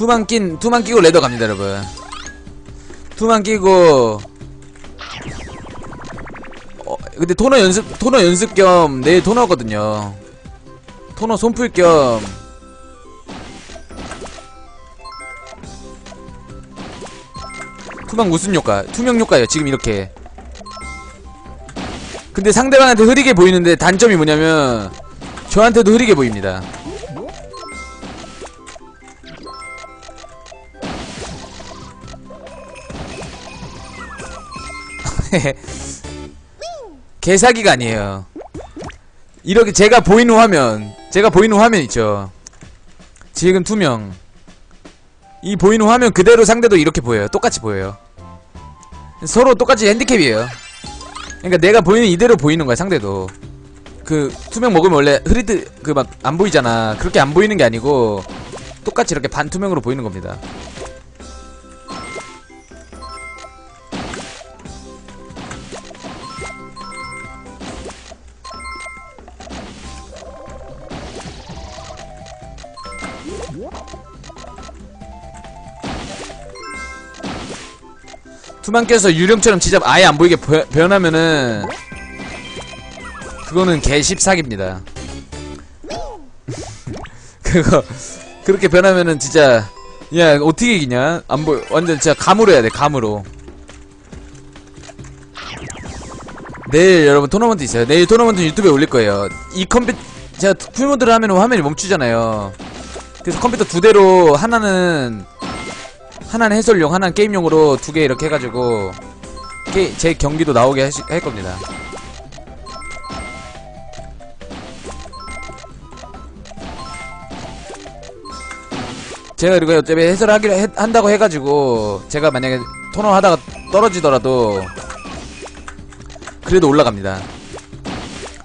투만 낀 투만 끼고 레더 갑니다 여러분. 투만 끼고 어 근데 토너 연습 토너 연습 겸 내일 토너거든요. 토너 손풀 겸. 투방 무슨 효과 투명 효과예요 지금 이렇게. 근데 상대방한테 흐리게 보이는데 단점이 뭐냐면 저한테도 흐리게 보입니다 개사기가 아니에요. 이렇게 제가 보이는 화면, 제가 보이는 화면 있죠. 지금 투명. 이 보이는 화면 그대로 상대도 이렇게 보여요. 똑같이 보여요. 서로 똑같이 핸디캡이에요. 그러니까 내가 보이는 이대로 보이는 거야, 상대도. 그 투명 먹으면 원래 흐리드 그막 안 보이잖아. 그렇게 안 보이는 게 아니고 똑같이 이렇게 반투명으로 보이는 겁니다. 투만 껴서 유령처럼 진짜 아예 안 보이게 벼- 변하면은 그거는 개십사기입니다. 그거 그렇게 변하면은 진짜 야 어떻게 이기냐? 안 보여 완전 진짜 감으로 해야 돼 감으로. 내일 여러분 토너먼트 있어요. 내일 토너먼트 유튜브에 올릴 거예요. 이 컴퓨터 제가 풀모드를 하면 화면이 멈추잖아요. 그래서 컴퓨터 두 대로 하나는 하나는 해설용, 하나는 게임용으로 두 개 이렇게 해가지고 게, 제 경기도 나오게 하시, 할 겁니다. 제가 그리고 어차피 해설하기로 해- 한다고 해가지고 제가 만약에 토너 하다가 떨어지더라도 그래도 올라갑니다.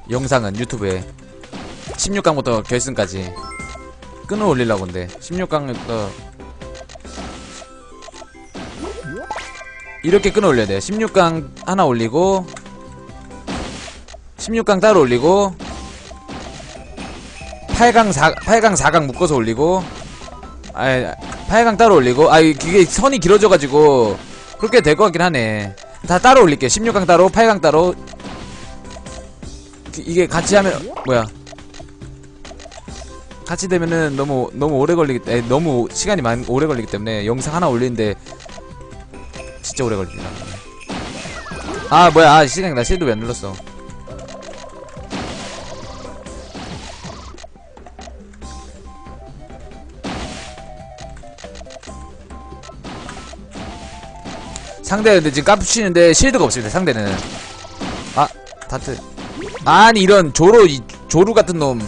영상은 유튜브에 16강부터 결승까지 끊어 올리려고 근데 16강부터 이렇게 끊어 올려야 돼요. 16강 하나 올리고 16강 따로 올리고 8강 4 8강 4강 묶어서 올리고 아 8강 따로 올리고 아 이게 선이 길어져 가지고 그렇게 될 것 같긴 하네. 다 따로 올릴게요. 16강 따로 8강 따로 그- 이게 같이 하면 뭐야? 같이 되면은 너무 너무 오래 걸리기 에, 너무 시간이 많 오래 걸리기 때문에 영상 하나 올리는데 진짜 오래 걸립니다. 아 뭐야. 아 시간 나 실드 왜 안 눌렀어? 상대 근데 지금 까푸치는데 실드가 없습니다 상대는. 아 다트. 아니 이런 조로 이 조루 같은 놈.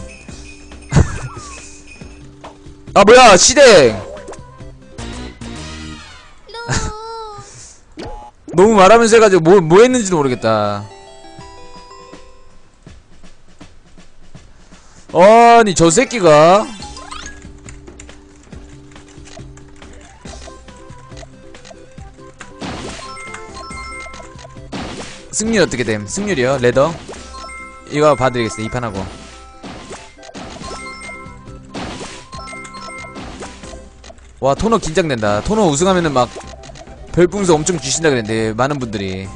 아 뭐야 시댕 너무 말하면서 해가지고 뭐, 뭐 했는지도 모르겠다. 아니, 저 새끼가. 승률 어떻게 됨? 승률이요? 레더? 이거 봐드리겠습니다. 2판 하고. 와, 토너 긴장된다. 토너 우승하면은 막 별풍선 엄청 주신다 그랬는데 많은 분들이.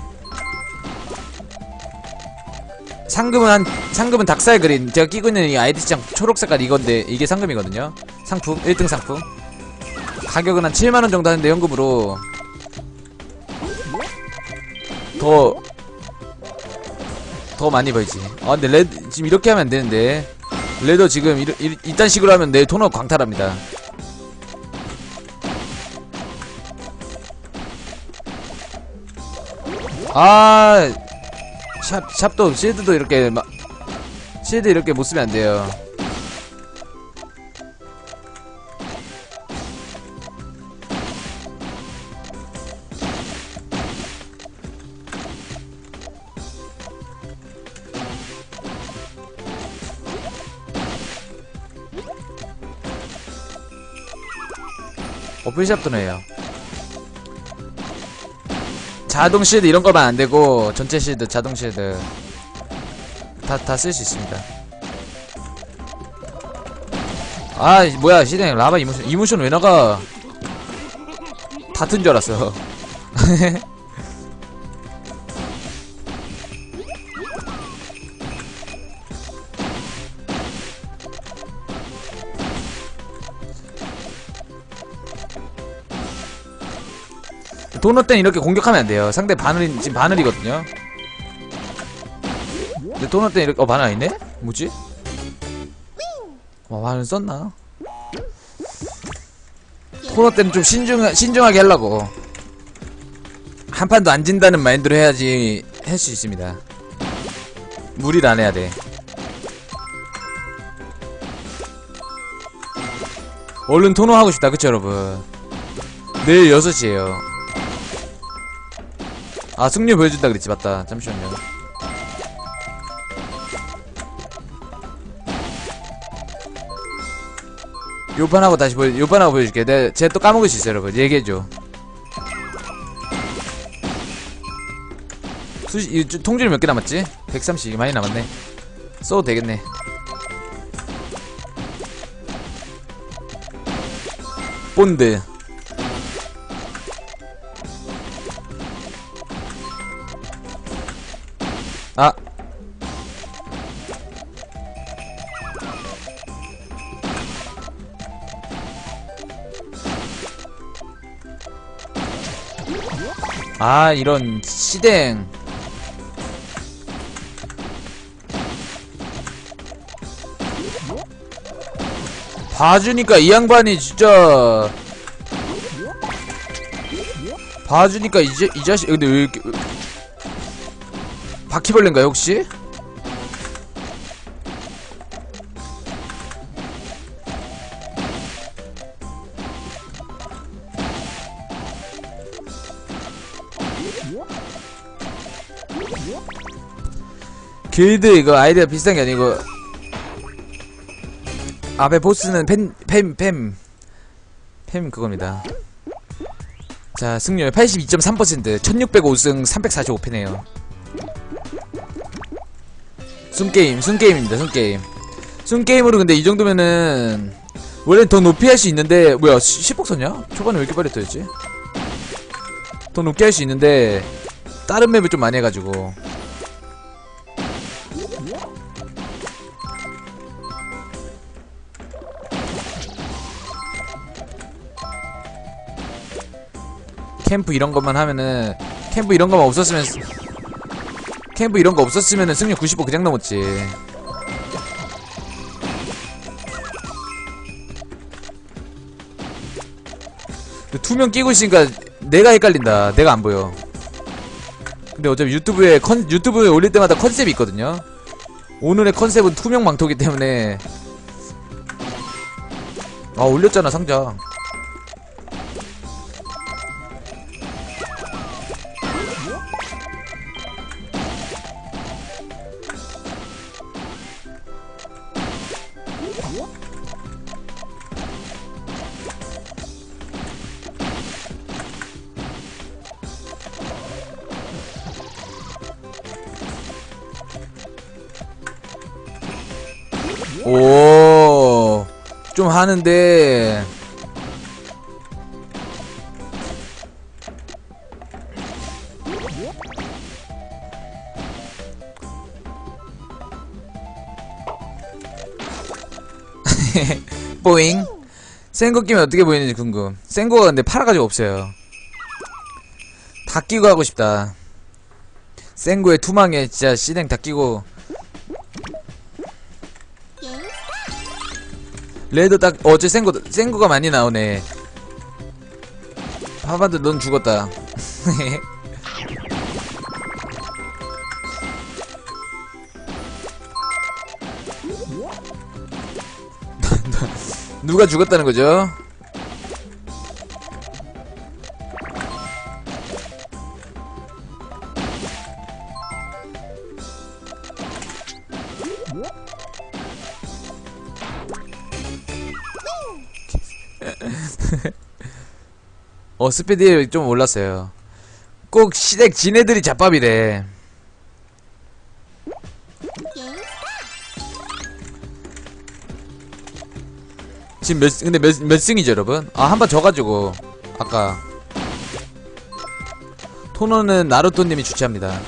상금은 한 상금은 닭살 그린 제가 끼고 있는 이 아이디장 초록 색깔 이건데 이게 상금이거든요. 상품 1등 상품. 가격은 한 7만원 정도 하는데 현금으로 더 더 많이 벌지. 아 근데 레드 지금 이렇게 하면 안 되는데. 레더 지금 이러, 이, 이딴 식으로 하면 내 토너 광탈합니다 아, 샵, 샵도, 실드도 이렇게, 막, 실드 이렇게 못 쓰면 안 돼요. 오픈샵도 해요. 자동 실드 이런 거만 안 되고 전체 실드, 자동 실드 다 다 쓸 수 있습니다. 아 뭐야 시댕 라바 이모션 이모션 왜 나가? 다튼 줄 알았어. 도넛 때는 이렇게 공격하면 안 돼요. 상대 바늘, 지금 바늘이거든요. 근데 도넛 때는 이렇게, 어, 바늘 아니네? 뭐지? 와, 바늘 썼나? 도넛 때는 좀 신중, 신중하게 하려고. 한 판도 안 진다는 마인드로 해야지 할 수 있습니다. 무리를 안 해야 돼. 얼른 토너 하고 싶다, 그쵸, 여러분? 내일 6시에요. 아, 승리 보여준다 그랬지, 맞다. 잠시만요. 요판하고 다시 보여, 요판하고 보여줄게. 내가, 쟤 또 까먹을 수 있어요, 여러분. 얘기해줘. 수시, 통줄이 몇개 남았지? 130, 많이 남았네. 써도 되겠네. 본드. 아, 이런 시댕. 봐주니까 이 양반이 진짜 봐주니까 이제 이 자식 근데 왜 이렇게 바퀴벌레인가요 혹시? 길드 이거 아이디어 비슷한 게 아니고 앞에 보스는 펜, 팸, 팸. 팸 그겁니다. 자, 승률 82.3%, 1605승 345패네요. 숨게임, 숨게임입니다, 숨게임. 숨게임으로 근데 이 정도면은, 원래 더 높이 할 수 있는데, 뭐야, 10억 썼냐? 초반에 왜 이렇게 빨리 떠였지? 더 높게 할 수 있는데, 다른 맵을 좀 많이 해가지고. 캠프 이런 것만 하면은 캠프 이런 거만 없었으면 캠프 이런 거 없었으면은 승률 95 그냥 넘었지. 투명 끼고 있으니까 내가 헷갈린다. 내가 안 보여. 근데 어차피 유튜브에 컨 유튜브에 올릴 때마다 컨셉이 있거든요. 오늘의 컨셉은 투명 망토기 때문에 아 올렸잖아 상자. 오, 좀 하는데. 뽀잉. 센거 끼면 어떻게 보이는지 궁금. 센거가 근데 팔아가지고 없어요. 다 끼고 하고 싶다. 센거에 투망에 진짜 씨댕 다 끼고 레드 딱 어제 센거 센거가 많이 나오네. 하바드 넌 죽었다. 누가 죽었다는 거죠? 어 스피드 좀 올랐어요. 꼭 시댁 지네들이 잡밥이래. 지금 몇 근데 몇, 몇 승이죠 여러분? 아 한 번 져가지고 아까 토너는 나루토님이 주최합니다.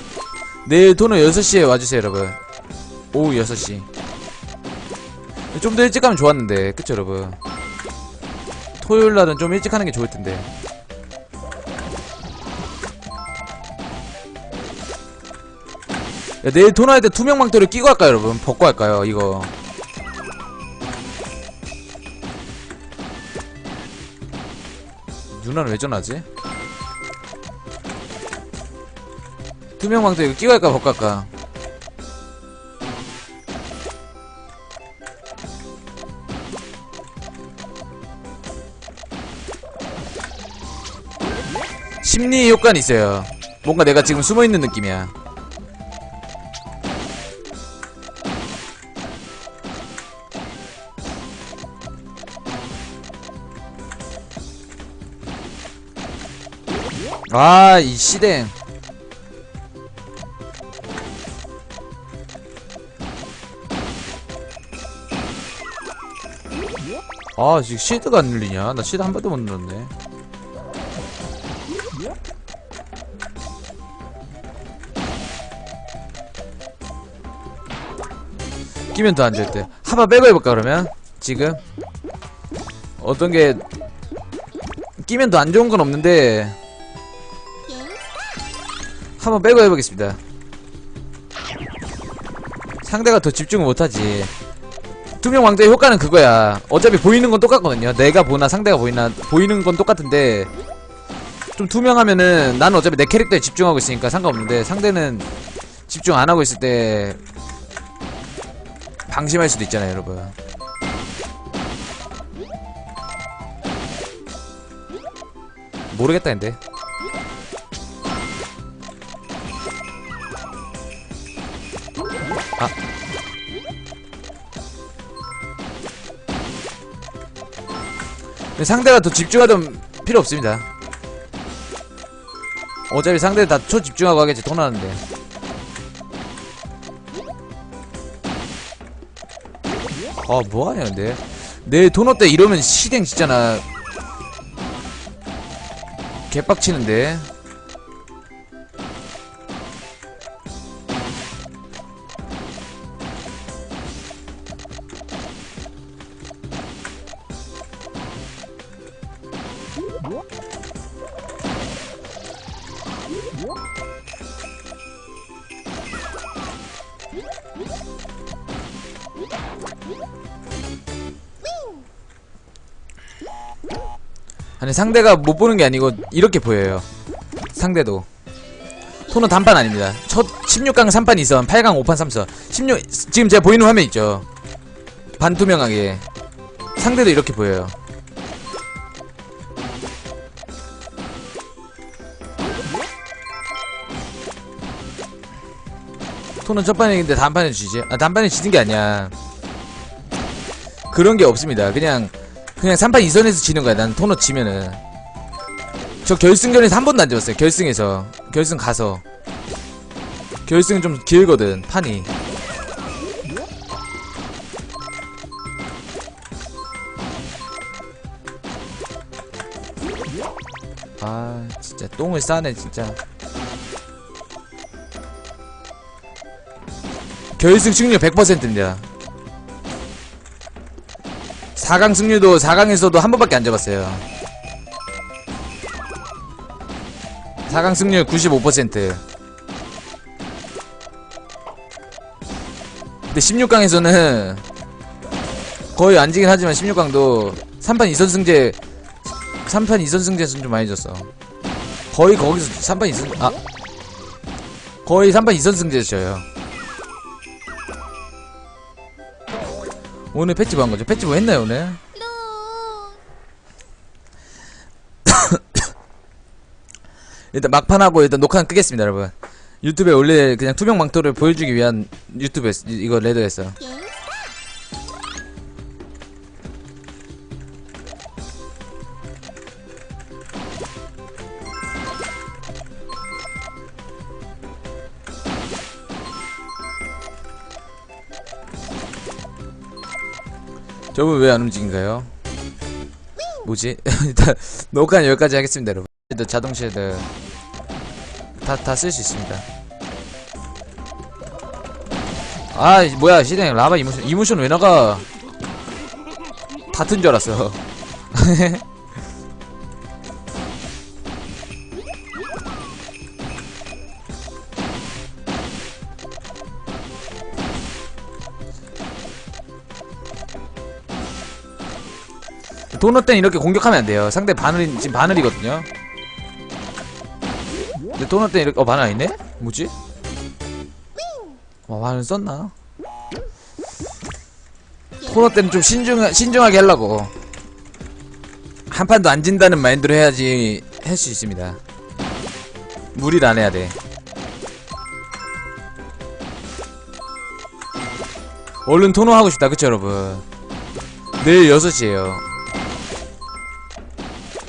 내일 토너 6시에 와주세요, 여러분. 오후 6시. 좀 더 일찍 가면 좋았는데, 그쵸, 여러분? 토요일 날은 좀 일찍 하는 게 좋을 텐데. 야, 내일 토너할 때 투명 망토를 끼고 할까요, 여러분? 벗고 할까요, 이거? 누나는 왜 전화하지? 투명 망토 이거 끼고 할까, 벗고 할까? 심리 효과는 있어요. 뭔가 내가 지금 숨어 있는 느낌이야. 아, 이 시댕. 아, 지금 시드가 안 눌리냐? 나 시드 한 번도 못 눌렀네. 끼면 더 안 될 때. 한번 빼고 해볼까, 그러면? 지금? 어떤 게, 끼면 더 안 좋은 건 없는데, 한번 빼고 해보겠습니다. 상대가 더 집중을 못하지. 투명 왕자의 효과는 그거야. 어차피 보이는 건 똑같거든요. 내가 보나 상대가 보이나 보이는 건 똑같은데 좀 투명하면은 나는 어차피 내 캐릭터에 집중하고 있으니까 상관없는데 상대는 집중 안 하고 있을 때 방심할 수도 있잖아요, 여러분. 모르겠다 근데. 아. 상대가 더 집중하던 필요 없습니다. 어차피 상대 다 초집중하고 하겠지 돈 나는데. 아 뭐하냐 근데 내때 이러면 시댕 나 개빡치는데 아니 상대가 못 보는 게 아니고 이렇게 보여요. 상대도. 토너 단판 아닙니다. 첫 16강 3판 2선 8강 5판 3선. 16 지금 제가 보이는 화면 있죠? 반투명하게. 상대도 이렇게 보여요 토너 첫 판인데 단판에 지지 아 단판에 지는 게 아니야 그런 게 없습니다 그냥 그냥 3판 2선에서 지는 거야. 난 토너 지면은. 저 결승전에서 한 번도 안 져봤어요. 결승에서. 결승 가서. 결승은 좀 길거든, 판이. 아, 진짜 똥을 싸네, 진짜. 결승 승률 100%입니다. 4강 승률도 4강에서도 한 번밖에 안 잡았어요. 4강 승률 95%. 근데 16강에서는 거의 안 지긴 하지만 16강도 3판 2선 승제 3판 2선 승제에서는 좀 많이 졌어. 거의 거기서 3판 2선 아 거의 3판 2선 승제에서 져요. 오늘 패치 뭐한 거죠? 패치 뭐 했나요, 오늘? 일단 막판하고 일단 녹화는 끄겠습니다, 여러분. 유튜브에 원래 그냥 투명 망토를 보여주기 위한 유튜브 이거 레더였어. 저분 왜 안 움직인가요? 뭐지? 일단 녹화는 여기까지 하겠습니다, 여러분. 자동 쉐드 다다 쓸 수 있습니다 아 뭐야 시댕 라바 이모션 이모션 왜 나가 다튼 줄 알았어 도넛 때는 이렇게 공격하면 안 돼요. 상대 바늘 지금 바늘이거든요. 근데 도넛 때는 이렇게 어 바늘 아니네? 뭐지? 어 바늘 썼나? 도넛 때는 좀 신중 신중하게 하려고 한 판도 안 진다는 마인드로 해야지 할 수 있습니다. 무리를 안 해야 돼. 얼른 토너 하고 싶다, 그쵸, 여러분? 내일 6시에요.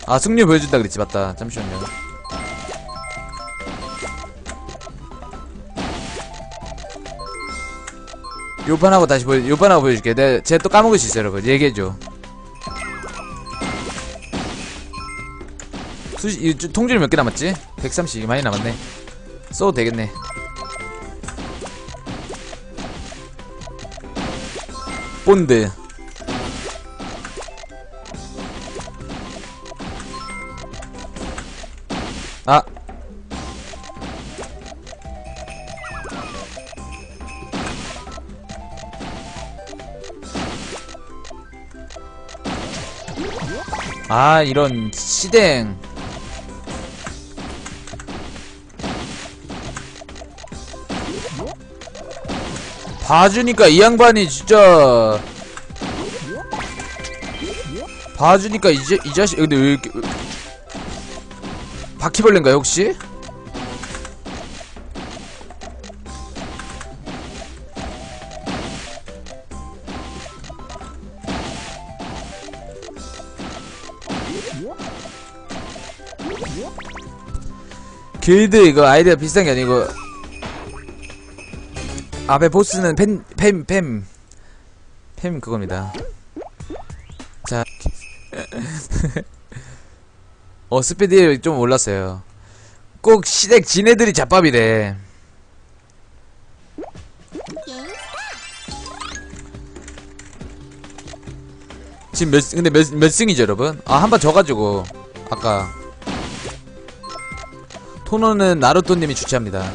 아 승리 보여준다 그랬지. 맞다. 잠시만요. 요판하고 다시 보여 요판하고 보여줄게. 내가 제가 또 까먹을 수 있어요 여러분. 얘기해줘. 수시 통줄이 몇개 남았지? 130 많이 남았네. 써도 되겠네. 본드 아 이런 시댕 봐주니까 이 양반이 진짜 봐주니까 이제 이 자식 근데 왜 이렇게 바퀴벌레인가요 혹시? 길드 이거 아이디어 비슷한 게 아니고 앞에 보스는 펜, 팸, 팸, 팸 그겁니다. 자, 어 스피드 좀 올랐어요. 꼭 시댁 지네들이 잡밥이래. 지금 몇 근데 몇, 몇 승이죠 여러분? 아 한 번 져가지고 아까 토너는 나루토님이 주최합니다.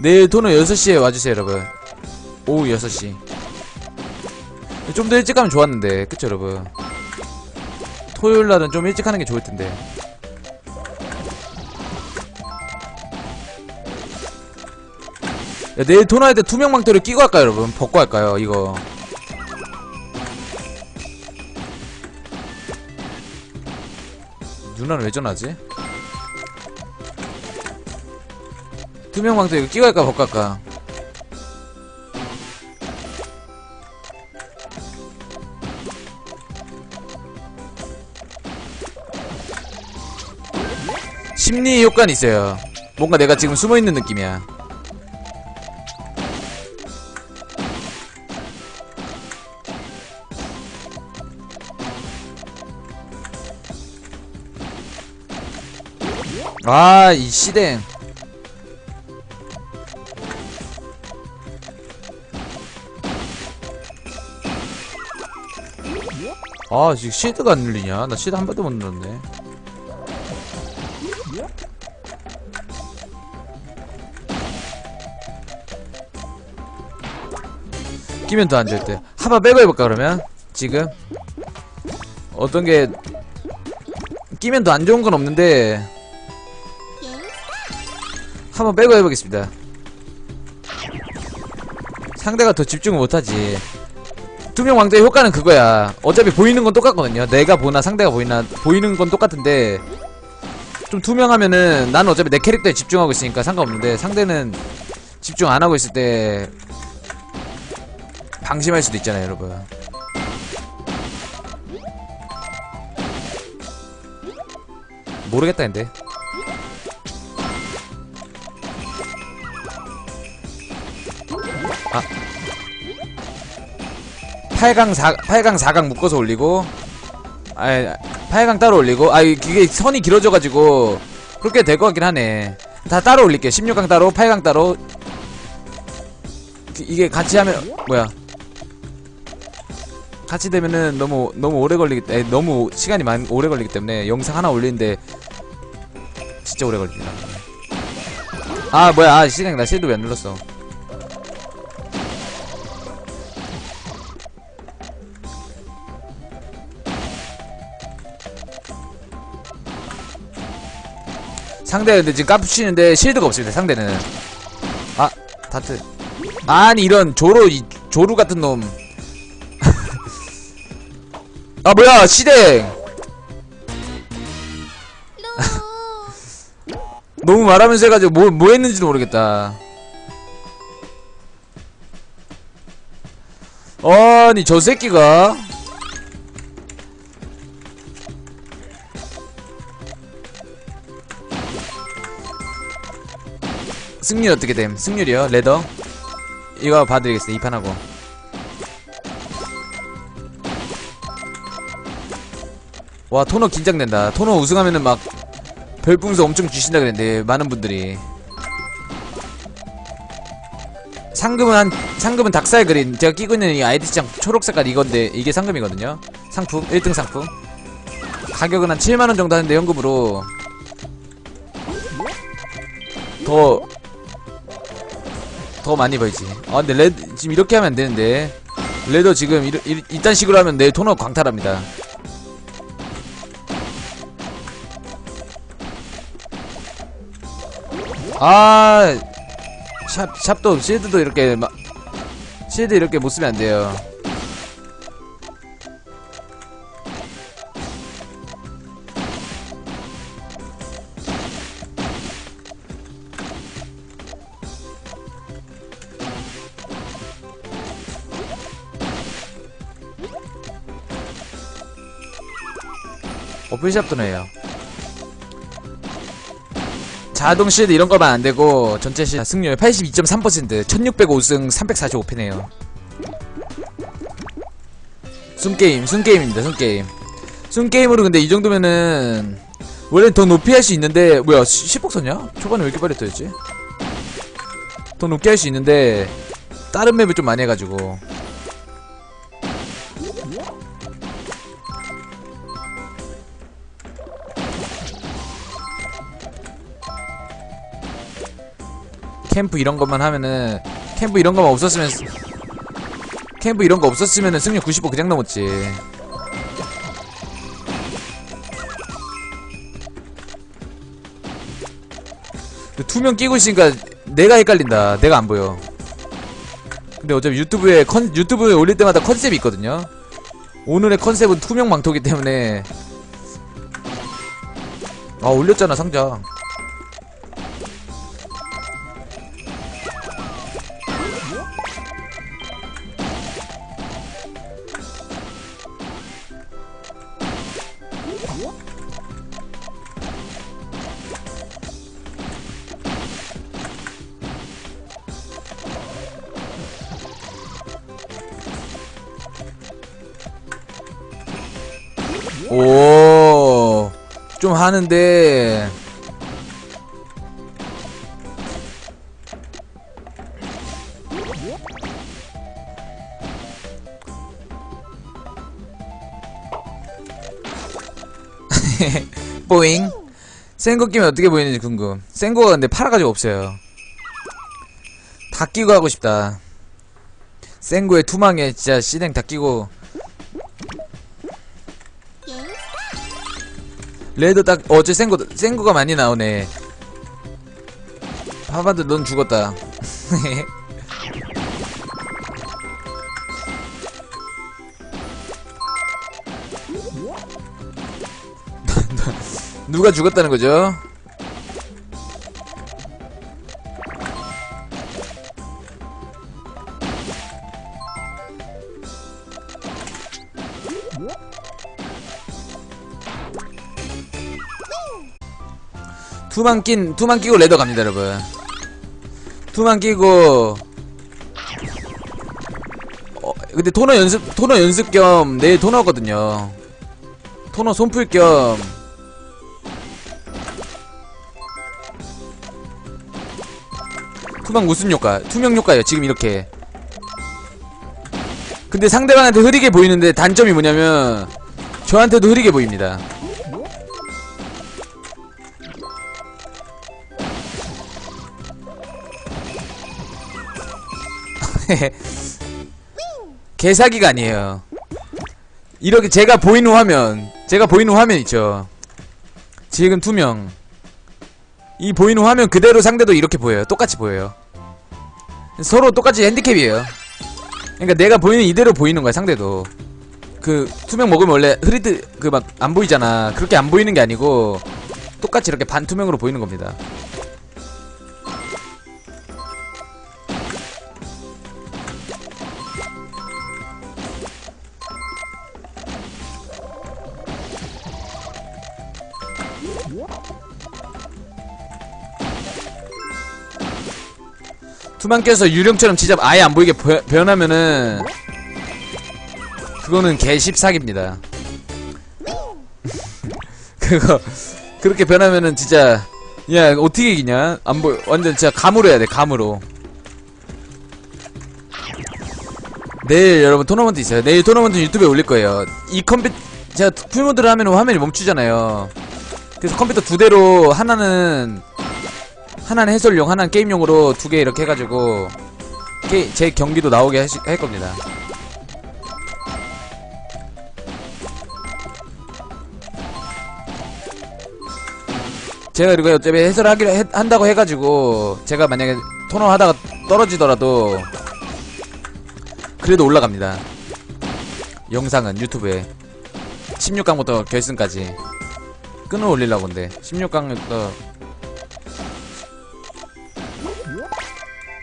내일 토너 6시에 와주세요 여러분. 오후 6시. 좀 더 일찍 가면 좋았는데 그쵸 여러분? 토요일날은 좀 일찍 하는 게 좋을 텐데. 야, 내일 토너할 때 투명 망토를 끼고 할까요, 여러분? 벗고 할까요, 이거? 누나는 왜 전화하지? 투명 망토 이거 끼고 할까, 벗고 할까? 심리 효과는 있어요. 뭔가 내가 지금 숨어 있는 느낌이야. 아, 이 시댕. 아, 지금 시드가 안 눌리냐? 나 시드 한 번도 못 눌렀네. 끼면 더안 좋을 때. 한번 빼고 해볼까, 그러면? 지금? 어떤 게, 끼면 더 안 좋은 건 없는데, 한번 빼고 해보겠습니다. 상대가 더 집중을 못하지. 투명 왕자의 효과는 그거야. 어차피 보이는 건 똑같거든요. 내가 보나 상대가 보이나 보이는 건 똑같은데 좀 투명하면은 나는 어차피 내 캐릭터에 집중하고 있으니까 상관없는데 상대는 집중 안 하고 있을 때 방심할 수도 있잖아요, 여러분. 모르겠다, 근데. 8강 4, 8강 4강 묶어서 올리고 아 8강 따로 올리고 아 이게 선이 길어져가지고 그렇게 될 것 같긴 하네. 다 따로 올릴게요 16강 따로 8강 따로. 그- 이게 같이 하면 뭐야? 같이 되면은 너무 너무 오래 걸리기 때 너무 시간이 많 오래 걸리기 때문에 영상 하나 올리는데 진짜 오래 걸립니다. 아 뭐야. 아 시장 나 실드 왜 안 눌렀어 상대 근데 지금 까푸치는데 실드가 없습니다 상대는. 아 다트. 아니 이런 조로 이 조루 같은 놈. 아 뭐야 시댕. 너무 말하면서 해가지고 뭐, 뭐 했는지도 모르겠다. 아니 저 새끼가 승률 어떻게 됨? 승률이요? 레더? 이거 봐드리겠습니다 이 판하고 와 토너 긴장된다 토너 우승하면은 막 별풍선 엄청 주신다 그랬는데 많은 분들이 상금은 한 상금은 닭살 그린 제가 끼고 있는 이 아이디장 초록 색깔 이건데 이게 상금이거든요 상품 1등 상품 가격은 한 7만원 정도 하는데 현금으로 더 더 많이 벌지. 아 근데 레드 지금 이렇게 하면 안 되는데. 레더 지금 이러, 이, 이딴 식으로 하면 내 토너 광탈합니다. 아, 샵, 샵도, 실드도 이렇게, 막, 실드 이렇게 못 쓰면 안 돼요. 오픈샵도 넣어요. 자동 실드 이런 거만 안 되고 전체 실드 승률 82.3% 1605승 345패네요. 숨게임, 숨게임입니다, 숨게임. 숨게임으로 근데 이 정도면은 원래 더 높이 할 수 있는데 뭐야 10억 썼냐? 초반에 왜 이렇게 빨리 떠였지? 더 높게 할 수 있는데 다른 맵을 좀 많이 해가지고 캠프 이런 것만 하면은 캠프 이런 것만 없었으면 캠프 이런 거 없었으면은 승률 95 그냥 넘었지. 그 투명 끼고 있으니까 내가 헷갈린다. 내가 안 보여. 근데 어차피 유튜브에 컨 유튜브에 올릴 때마다 컨셉이 있거든요. 오늘의 컨셉은 투명 망토기 때문에. 아 올렸잖아 상자 하는데. 뽀잉. 센거 끼면 어떻게 보이는지 궁금. 센거가 근데 팔아가지고 없어요. 다 끼고 하고 싶다. 센거에 투망에 진짜 씨댕 다 끼고. 레드 딱 어째 센거 센거가 많이 나오네. 파바드 넌 죽었다. 누가 죽었다는 거죠? 투만 낀 투만 끼고 레더 갑니다, 여러분. 투만 끼고 어, 근데 토너 연습 토너 연습 겸 내일 토너거든요. 토너 손풀 겸 후방 무슨 효과? 투명 효과예요. 지금 이렇게. 근데 상대방한테 흐리게 보이는데 단점이 뭐냐면 저한테도 흐리게 보입니다. 개사기가 아니에요. 이렇게 제가 보이는 화면, 제가 보이는 화면 있죠. 지금 투명. 이 보이는 화면 그대로 상대도 이렇게 보여요. 똑같이 보여요. 서로 똑같이 핸디캡이에요. 그러니까 내가 보이는 이대로 보이는 거야, 상대도. 그 투명 먹으면 원래 흐리드 그 막 안 보이잖아. 그렇게 안 보이는 게 아니고 똑같이 이렇게 반투명으로 보이는 겁니다. 껴서 유령처럼 진짜 아예 안 보이게 벼- 변하면은 그거는 개십사기입니다. 그거 그렇게 변하면은 진짜 야 어떻게 이기냐? 안 보여 완전 진짜 감으로 해야 돼 감으로. 내일 여러분 토너먼트 있어요. 내일 토너먼트 유튜브에 올릴 거예요. 이 컴퓨터 제가 풀모드를 하면 화면이 멈추잖아요. 그래서 컴퓨터 두 대로 하나는 하나는 해설용, 하나는 게임용으로 두 개 이렇게 해가지고 게, 제 경기도 나오게 하시, 할 겁니다. 제가 그리고 어차피 해설을 하기로 해- 한다고 해가지고 제가 만약에 토너 하다가 떨어지더라도 그래도 올라갑니다. 영상은 유튜브에 16강부터 결승까지 끊어 올리려고 근데 16강부터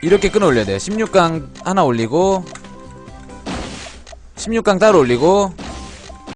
이렇게 끊어 올려야 돼요. 16강 하나 올리고 16강 따로 올리고